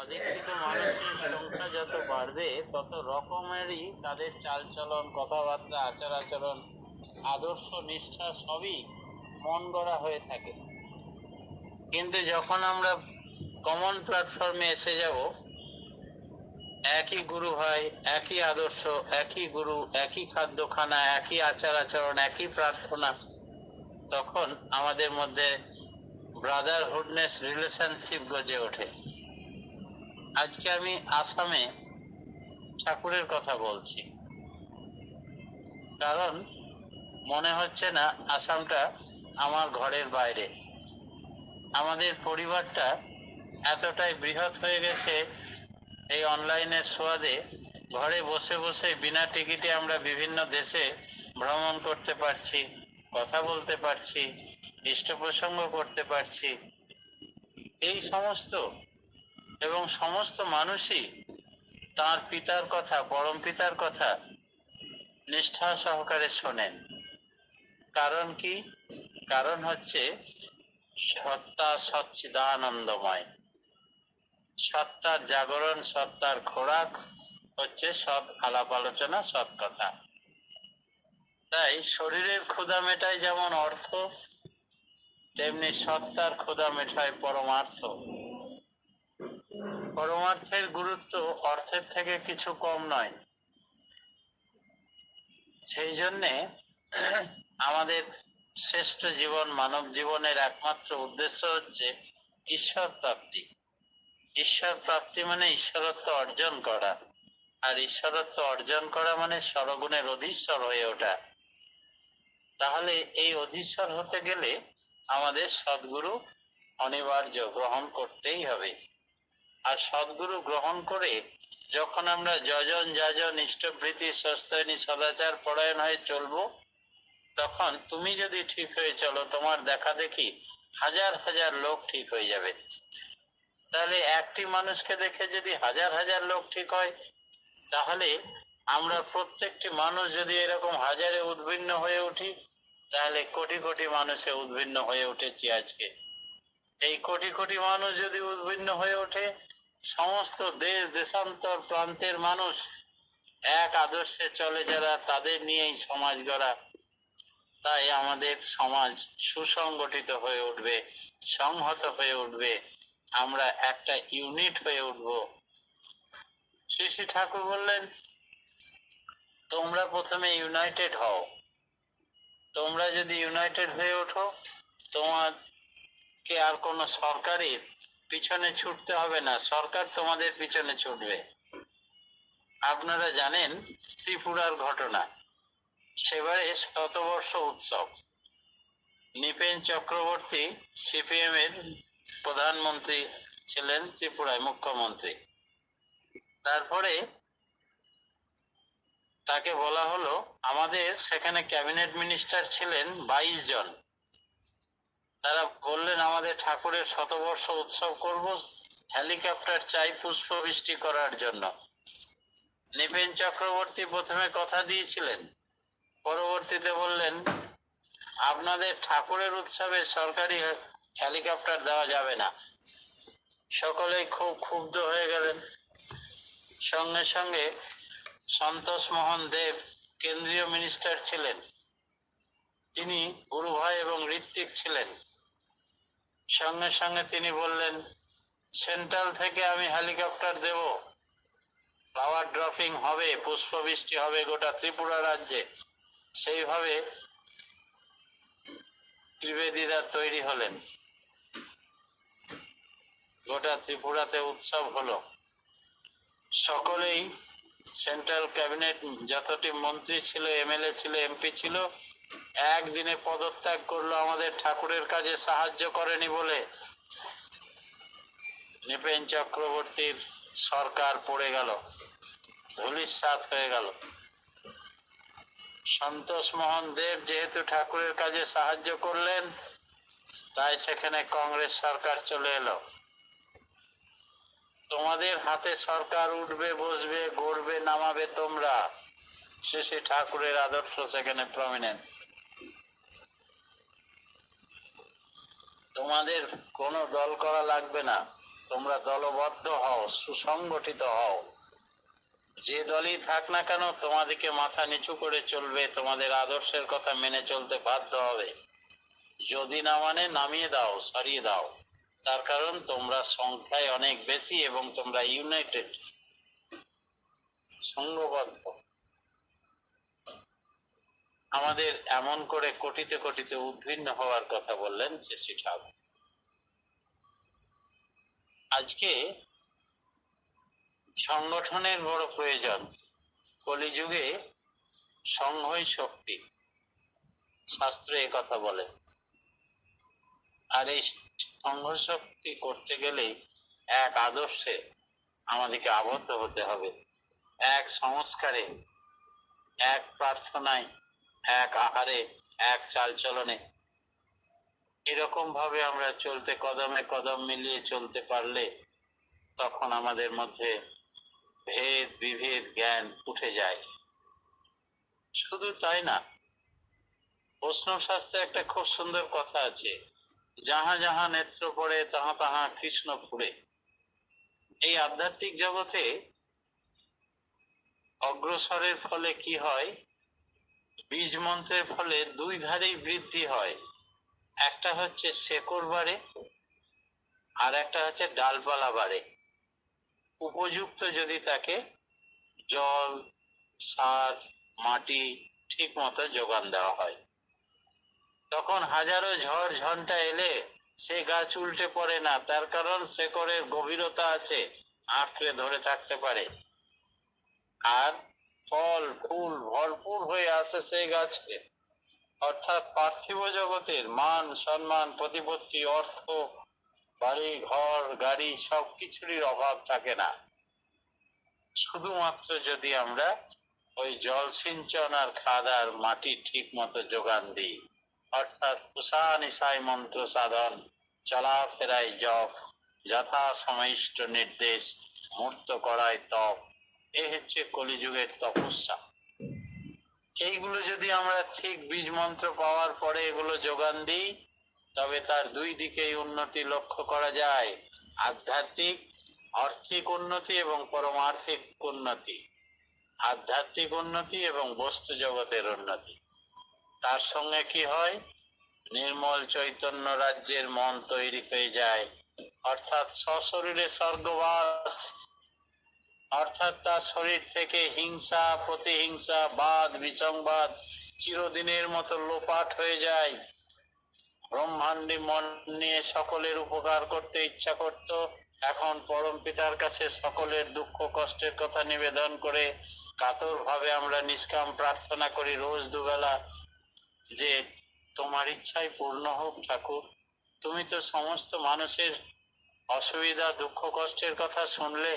অধিকৃত মানুষের সংখ্যা যত বাড়বে, তত রকমেরই তাদের চালচলন, কথাবার্তা আচার আচরণ আদর্শ, নিষ্ঠা সবই মন গড়া হয়ে থাকে। কিন্তু যখন আমরা কমন প্ল্যাটফর্মে এসে যাব, একই গুরু ভাই, একই আদর্শ, একই গুরু, একই খাদ্যখানা, একই আচার আচরণ একই প্রার্থনা, তখন আমাদের মধ্যে ব্রাদারহুডনেস রিলেশনশিপ গজে ওঠে। আজকে আমি আসামে ঠাকুরের কথা বলছি। কারণ মনে হচ্ছে না আসামটা আমার ঘরের বাইরে। আমাদের পরিবারটা এতটাই বৃহৎ হয়ে গেছে এই অনলাইনের সোয়াদে, ঘরে বসে বসে বিনা টিকিটে আমরা বিভিন্ন দেশে ভ্রমণ করতে পারছি, কথা বলতে পারছি ইষ্ট প্রসঙ্গ করতে পারছি। এই সমস্ত এবং সমস্ত মানুষই তার পিতার কথা, পরম পিতার কথা নিষ্ঠা সহকারে শোনেন। কারণ কি? কারণ হচ্ছে সত্তা সচ্চিদানন্দময়। সত্তার জাগরণ, সত্তার খোরাক হচ্ছে সৎ আলাপ আলোচনা, সৎ কথা। তাই শরীরের ক্ষুধা মেটায় যেমন অর্থ, তেমনি সত্তার ক্ষুধা মেটায় পরমার্থ। পরমার্থের গুরুত্ব অর্থের থেকে কিছু কম নয়। সেই জন্যে আমাদের শ্রেষ্ঠ জীবন মানব জীবনের একমাত্র উদ্দেশ্য হচ্ছে ঈশ্বর প্রাপ্তি। ঈশ্বর প্রাপ্তি মানে ঈশ্বরত্ব অর্জন করা। আর ঈশ্বরত্ব অর্জন করা মানে সরগুণের অধীশ্বর হয়ে ওঠা। তাহলে এই অধীশ্বর হতে গেলে আমাদের সদ্গুরু অনিবার্য গ্রহণ করতেই হবে। আর সদ্গুরু গ্রহণ করে যখন আমরা যজন যাজন ইষ্টভৃতি সস্তায়নী সদাচার পরায়ণ হয়ে চলবো, তখন তুমি যদি ঠিক হয়ে চলো, তোমার দেখা দেখি হাজার হাজার লোক ঠিক হয়ে যাবে। তাহলে একটি মানুষকে দেখে যদি হাজার হাজার লোক ঠিক হয়, তাহলে আমরা প্রত্যেকটি মানুষ যদি এরকম হাজারে উদ্ভিন্ন হয়ে উঠি, তাহলে কোটি কোটি মানুষে উদ্ভিন্ন হয়ে উঠেছি আজকে। এই কোটি কোটি মানুষ যদি উদ্ভিন্ন হয়ে ওঠে সমস্ত দেশ দেশান্তর প্রান্তের মানুষ এক আদর্শে চলে যারা, তাদের নিয়েই সমাজ গড়া। তাই আমাদের সমাজ সুসংগঠিত হয়ে উঠবে, সংহত হয়ে উঠবে। আমরা একটা ইউনিট হয়ে উঠব। শ্রী শ্রী ঠাকুর বললেন, তোমরা প্রথমে ইউনাইটেড হও। তোমরা যদি ইউনাইটেড হয়ে ওঠো, তোমাকে আর কোনো সরকারের পিছনে ছুটতে হবে না, সরকার তোমাদের পিছনে ছুটবে। আপনারা জানেন ত্রিপুরার ঘটনা। সেবারে শতবর্ষ উৎসব। নিপেন চক্রবর্তী সিপিএম এর প্রধানমন্ত্রী ছিলেন ত্রিপুরায় মুখ্যমন্ত্রী। তারপরে তাকে বলা হলো, আমাদের সেখানে ক্যাবিনেট মিনিস্টার ছিলেন বাইশ জন। তারা বললেন, আমাদের ঠাকুরের শতবর্ষ উৎসব করব হেলিকপ্টার চাই পুষ্পবৃষ্টি করার জন্য। নিপেন চক্রবর্তী প্রথমে কথা দিয়েছিলেন। পরবর্তীতে বললেন, আপনাদের ঠাকুরের উৎসবে সরকারি হেলিকপ্টার দেওয়া যাবে না। সকলেই খুব ক্ষুব্ধ হয়ে গেলেন। সঙ্গে সঙ্গে সন্তোষ মোহন দেব কেন্দ্রীয় মিনিস্টার ছিলেন। তিনি গুরুভাই এবং ঋত্বিক ছিলেন। সঙ্গে সঙ্গে তিনি বললেন, সেন্ট্রাল থেকে আমি হেলিকপ্টার দেব। পাওয়ার ড্রপিং হবে পুষ্পবৃষ্টি হবে গোটা ত্রিপুরা রাজ্যে। সেইভাবে ত্রিবেদীদা তৈরি হলেন। গোটা ত্রিপুরাতে উৎসব হলো। সকলেই সেন্ট্রাল ক্যাবিনেট, যতটি মন্ত্রী ছিল, এমএলএ ছিল, এমপি ছিল একদিনে পদত্যাগ করল আমাদের ঠাকুরের কাজে সাহায্য করেনি বলে। নৃপেন চক্রবর্তীর সরকার পড়ে গেল ধুলিস্বাত হয়ে গেল। সন্তোষ মোহন দেব যেহেতু ঠাকুরের কাজে সাহায্য করলেন, তাই সেখানে কংগ্রেস সরকার চলে এলো। তোমাদের হাতে সরকার উঠবে, বসবে, গড়বে, নামাবে তোমরা। শেষে ঠাকুরের আদর্শ সেখানে প্রমিনেন্ট তোমাদের কোনো দল করা লাগবে না। তোমরা দলবদ্ধ হও, সুসংগঠিত হও। যে দলই থাক না কেন, তোমাদেরকে মাথা নিচু করে চলবে, তোমাদের আদর্শের কথা মেনে চলতে বাধ্য হবে। যদি না মানে নামিয়ে দাও, সরিয়ে দাও। তার কারণ তোমরা সংখ্যায় অনেক বেশি এবং তোমরা ইউনাইটেড সঙ্গবদ্ধ আমাদের এমন করে কোটিতে কোটিতে উদ্ভিন্ন হওয়ার কথা বললেন শ্রী ঠাকুর আজকে সংগঠনের বড় প্রয়োজন, কলিযুগে সংঘই শক্তি। শাস্ত্র কথা বলে। আর এই সংঘ শক্তি করতে গেলে এক আদর্শে আমাদেরকে আবদ্ধ হতে হবে। এক সংস্কারে, এক প্রার্থনায় এক আহারে, এক চালচলনে। এরকম ভাবে আমরা চলতে, কদমে কদম মিলিয়ে চলতে পারলে তখন আমাদের মধ্যে ভেদ বিভেদ জ্ঞান উঠে যায়। শুধু তাই না বৈষ্ণব শাস্ত্রে একটা খুব সুন্দর কথা আছে, যাহা যাহা নেত্র পড়ে, তাহা তাহা কৃষ্ণ ফুড়ে। এই আধ্যাত্মিক জগতে অগ্রসরের ফলে কি হয়? বীজ মন্ত্রের ফলে দুই ধারেই বৃদ্ধি হয়। একটা হচ্ছে শেকড় বাড়ে, আর একটা হচ্ছে ডালপালা বাড়ে। উপযুক্ত যদি তাকে জল, সার, মাটি ঠিক মতো যোগান দেওয়া হয়। তখন হাজারো ঝড় ঝঞ্টা এলে সে গাছ উল্টে পড়ে না, তার কারণ শেকড়ের গভীরতা আছে, আঁকড়ে ধরে থাকতে পারে। আর ফল, ফুল ভরপুর হয়ে আসে সেই গাছে অর্থাৎ পার্থিব জগতের মান, সম্মান, প্রতিপত্তি, অর্থ, বাড়ি, ঘর, গাড়ি সব কিছুরই অভাব থাকে না। শুধুমাত্র যদি আমরা ওই জল সিঞ্চন আর খাদার মাটি ঠিক মতো যোগান দিই, অর্থাৎ উষা নিশাই মন্ত্র সাধন, চলাফেরাই জপ যথা সমিষ্ট নির্দেশ, মূর্ত করায় তপ এই হচ্ছে কলিযুগের তপস্যা। এইগুলো যদি আমরা ঠিক বীজ মন্ত্র পাওয়ার পরে এগুলো যোগান দিই, তবে তার দুই দিকেই উন্নতি লক্ষ্য করা যায়। আধ্যাত্মিক, আর্থিক উন্নতি এবং পরমার্থিক উন্নতি। আধ্যাত্মিক উন্নতি এবং বস্তু জগতের উন্নতি। তার সঙ্গে কি হয়? নির্মল চৈতন্য রাজ্যের মন তৈরি হয়ে যায়। অর্থাৎ সশরীরে স্বর্গবাস অর্থাৎ তার শরীর থেকে হিংসা, প্রতিহিংসা, বাদ, বিসংবাদ চিরদিনের মতো লোপাট হয়ে যায়। ব্রহ্মাণ্ডে মন নিয়ে সকলের উপকার করতে ইচ্ছা করত, এখন পরম পিতার কাছে সকলের দুঃখ, কষ্টের কথা নিবেদন করে কাতর ভাবে আমরা নিষ্কাম প্রার্থনা করি রোজ দুবেলা যে, তোমার ইচ্ছাই পূর্ণ হোক ঠাকুর। তুমি তো সমস্ত মানুষের অসুবিধা, দুঃখ, কষ্টের কথা শুনলে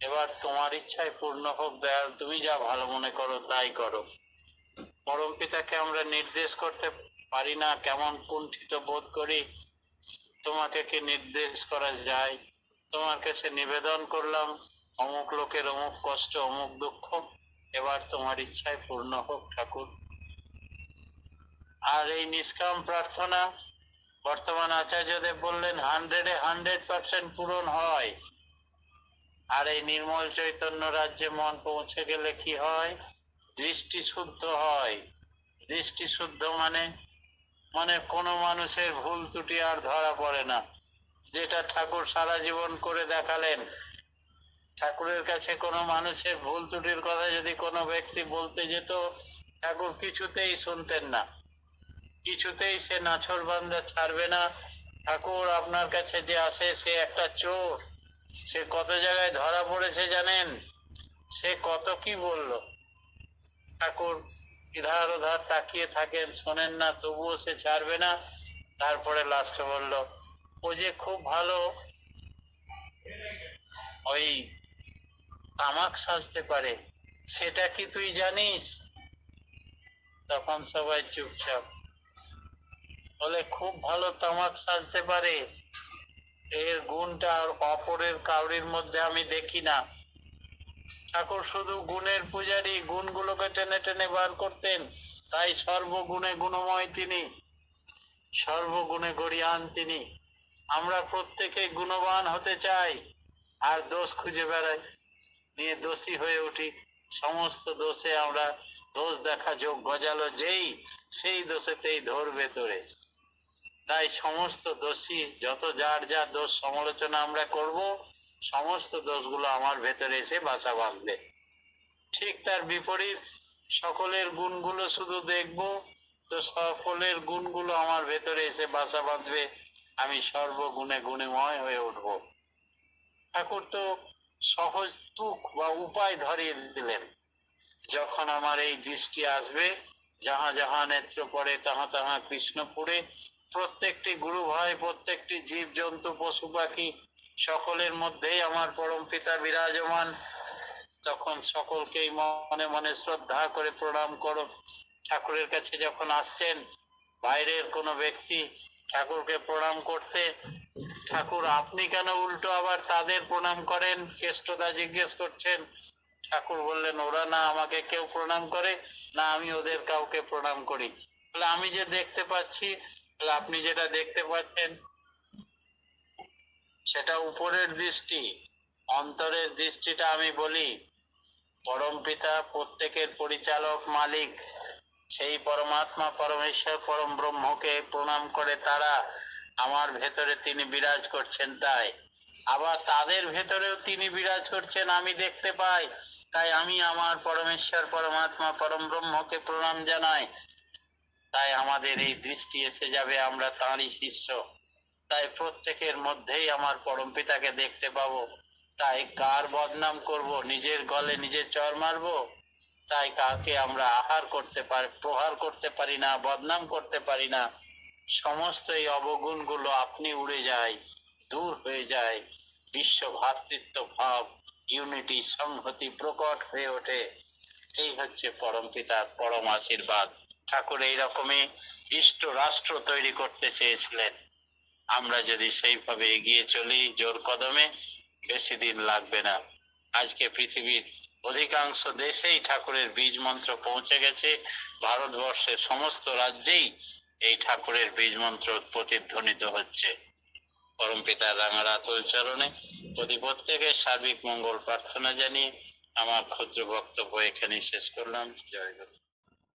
এবার তোমার ইচ্ছায় পূর্ণ হোক, দয়াল, তুমি যা ভালো মনে করো, তাই করো। পরম পিতাকে আমরা নির্দেশ করতে পারি না, কেমন কুণ্ঠিত বোধ করি। তোমাকে কি নির্দেশ করা যায়? তোমার কাছে নিবেদন করলাম, অমুক লোকের অমুক কষ্ট, অমুক দুঃখ, এবার তোমার ইচ্ছায় পূর্ণ হোক, ঠাকুর। আর এই নিষ্কাম প্রার্থনা, বর্তমান আচার্যদেব বললেন, হান্ড্রেডে হান্ড্রেড পার্সেন্ট পূরণ হয়। আর এই নির্মল চৈতন্য রাজ্যে মন পৌঁছে গেলে কি হয়? দৃষ্টি শুদ্ধ হয়। দৃষ্টি শুদ্ধ মানে মানে কোনো মানুষের ভুল ত্রুটি আর ধরা পড়ে না। যেটা ঠাকুর সারা জীবন করে দেখালেন। ঠাকুরের কাছে কোনো মানুষের ভুল ত্রুটির কথা যদি কোনো ব্যক্তি বলতে যেত, ঠাকুর কিছুতেই শুনতেন না। কিছুতেই সে নাছর বান্ধা ছাড়বে না। ঠাকুর আপনার কাছে যে আসে, সে একটা চোর। সে কত জায়গায় ধরা পড়েছে জানেন? সে কত কি বলল? ঠাকুর, ইধার ওধার তাকিয়ে থাকেন, শোনেন না, তবুও সে ছাড়বে না। তারপরে লাস্টে বলল, ও যে খুব ভালো। ওই তামাক সাজতে পারে, সেটা কি তুই জানিস? তখন সবাই চুপচাপ। বলে, খুব ভালো তামাক সাজতে পারে। এর গুণটা আর অপরের কাউরির মধ্যে আমি দেখি না। ঠাকুর শুধু গুণের পূজারি, গুণগুলোকে টেনে টেনে বার করতেন, তাই সর্বগুণে গুণময় তিনি। সর্বগুণে গড়িয়ান তিনি। আমরা প্রত্যেকে গুণবান হতে চাই, আর দোষ খুঁজে বেড়াই। নিয়ে দোষী হয়ে উঠি। সমস্ত দোষে আমরা দোষ দেখা যোগ গজালো যেই, সেই দোষেতেই ধরবে তোরে তাই সমস্ত দোষী যত যার যা দোষ সমালোচনা আমরা করব, সমস্ত দোষগুলো আমার ভেতরে এসে বাসা বাঁধবে। ঠিক তার বিপরীত, সকলের গুণগুলো শুধু দেখব, তো সকলের গুণগুলো আমার ভেতরে এসে বাসা বাঁধবে, আমি সর্বগুণে গুণময় হয়ে উঠব। ঠাকুর তো সহজ তুক বা উপায় ধরিয়ে দিলেন। যখন আমার এই দৃষ্টি আসবে, যাহা যাহা নেত্র পড়ে, তাহা তাহা কৃষ্ণ পড়ে প্রত্যেকটি গুরু ভাই, প্রত্যেকটি জীব জন্তু পশু পাখি সকলের মধ্যেই আমার পরম পিতা বিরাজমান। তখন সকলকেই মনে মনে শ্রদ্ধা করে প্রণাম করো। ঠাকুরের কাছে যখন আসছেন, বাইরের কোনো ব্যক্তি ঠাকুরকে প্রণাম করতে, ঠাকুর, আপনি কেন উল্টো আবার তাদের প্রণাম করেন? কেষ্টদা জিজ্ঞেস করছেন। ঠাকুর বললেন, ওরা না আমাকে কেউ প্রণাম করে, না আমি ওদের কাউকে প্রণাম করি। বলে, আমি যে দেখতে পাচ্ছি আপনি যেটা দেখতে পাচ্ছেন, সেটা উপরের দৃষ্টি, অন্তরের দৃষ্টিটা আমি বলি। পরম পিতা, প্রত্যেকের পরিচালক, মালিক, সেই পরমাত্মা, পরমেশ্বর, পরম ব্রহ্মকে প্রণাম করে তারা আমার ভেতরে তিনি বিরাজ করছেন তাই। আবার তাদের ভেতরেও তিনি বিরাজ করছেন, আমি দেখতে পাই। তাই আমি আমার পরমেশ্বর, পরমাত্মা, পরম ব্রহ্মকে প্রণাম জানাই। তাই আমাদের এই দৃষ্টি এসে যাবে, আমরা তাঁরই শিষ্য। তাই প্রত্যেকের মধ্যেই আমার পরম পিতাকে দেখতে পাবো। তাই কার বদনাম করব? নিজের গলে নিজের চর মারবো? তাই কাকে আমরা আহার করতে পারি, প্রহার করতে পারি না, বদনাম করতে পারি না? সমস্ত এই অবগুণগুলো আপনি উড়ে যায়, দূর হয়ে যায়। বিশ্ব ভ্রাতৃত্ব ভাব ইউনিটি সংহতি প্রকট হয়ে ওঠে। এই হচ্ছে পরম পিতার পরম আশীর্বাদ। ঠাকুর এইরকমই ইষ্ট রাষ্ট্র তৈরি করতে চেয়েছিলেন। আমরা যদি সেইভাবে এগিয়ে চলি জোর কদমে, বেশি দিন লাগবে না। আজকে পৃথিবীর অধিকাংশ দেশেই ঠাকুরের বীজ মন্ত্র পৌঁছে গেছে। ভারতবর্ষের সমস্ত রাজ্যেই এই ঠাকুরের বীজ মন্ত্র প্রতিধ্বনিত হচ্ছে। পরম পিতার রাঙার আতুল চরণে প্রতি প্রত্যেকের সার্বিক মঙ্গল প্রার্থনা জানিয়ে আমার ক্ষুদ্র বক্তব্য এখানেই শেষ করলাম। জয় গুরু